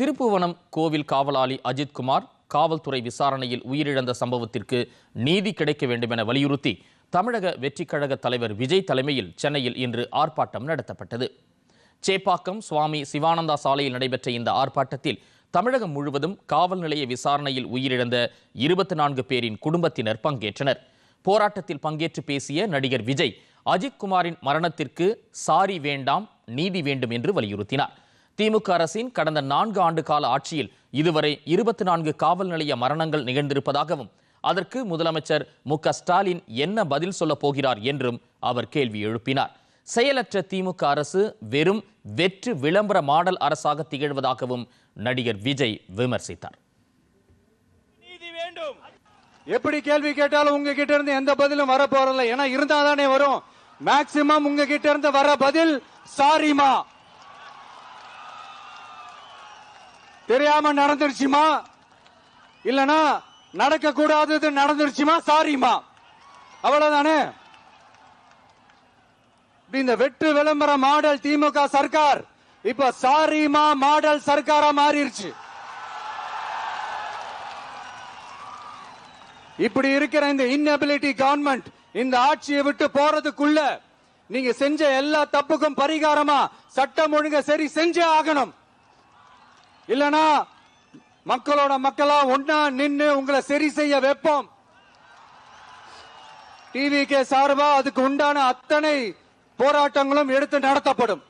திருப்புவனம் கோவில் காவலாளி அஜித்குமார் காவல்துறை விசாரணையில் உயிரிழந்த சம்பவத்திற்கு நீதி கிடைக்க வேண்டும் என வலியுறுத்தி தமிழக வெற்றிக் கழக தலைவர் விஜய் தலைமையில் சென்னையில் இன்று ஆர்ப்பாட்டம் நடத்தப்பட்டது. சேப்பாக்கம் சுவாமி சிவானந்தா சாலையில் நடைபெற்ற இந்த ஆர்ப்பாட்டத்தில் தமிழகம் முழுவதும் காவல் நிலைய விசாரணையில் உயிரிழந்த இருபத்தி நான்கு பேரின் குடும்பத்தினர் பங்கேற்றனர். போராட்டத்தில் பங்கேற்று பேசிய நடிகர் விஜய் அஜித்குமாரின் மரணத்திற்கு சாரி வேண்டாம் நீதி வேண்டும் என்று வலியுறுத்தினார். திமுக அரசின் கடந்த நான்கு ஆண்டு கால ஆட்சியில் இதுவரை இருபத்தி நான்கு காவல் நிலைய மரணங்கள் நிகழ்ந்திருப்பதாகவும் அதற்கு முதலமைச்சர் மு ஸ்டாலின் என்ன பதில் சொல்லப் போகிறார் என்றும் அவர் கேள்வி எழுப்பினார். செயலற்ற திமுக அரசு வெறும் வெற்று விளம்பர மாடல் அரசாக திகழ்வதாகவும் நடிகர் விஜய் விமர்சித்தார். நீதி வேண்டும். எப்படி கேள்வி கேட்டாலும் உங்ககிட்ட இருந்து எந்த பதிலும் வர போறதில்ல ஏன்னா இருந்தா தானே வரும். மேக்சிமம் உங்ககிட்ட இருந்து வர பதில் சாரிமா. தெரியாம நடந்துருச்சுமா? இல்லனா நடக்க கூடாதது நடந்துருச்சுமா? சாரிமா அவ்வளவுதானே? இந்த வெற்று விளம்பர மாடல் திமுக சர்க்கார் இப்ப சாரிமா மாடல் சர்க்காரா மாறிடுச்சு இப்படி இருக்கிற இந்த இன்னபிலிட்டி கவர்மெண்ட் இந்த ஆட்சியை விட்டு போறதுக்குள்ள நீங்க செஞ்ச எல்லா தப்புக்கும் பரிகாரமா சட்டம் ஒழுங்க சரி செஞ்சே ஆகணும். இல்லனா மக்களோட மக்களா ஒன்னா நின்னு உங்களை சரி செய்ய வைப்போம். டிவி கே சார்பா அதுக்கு உண்டான அத்தனை போராட்டங்களும் எடுத்து நடத்தப்படும்.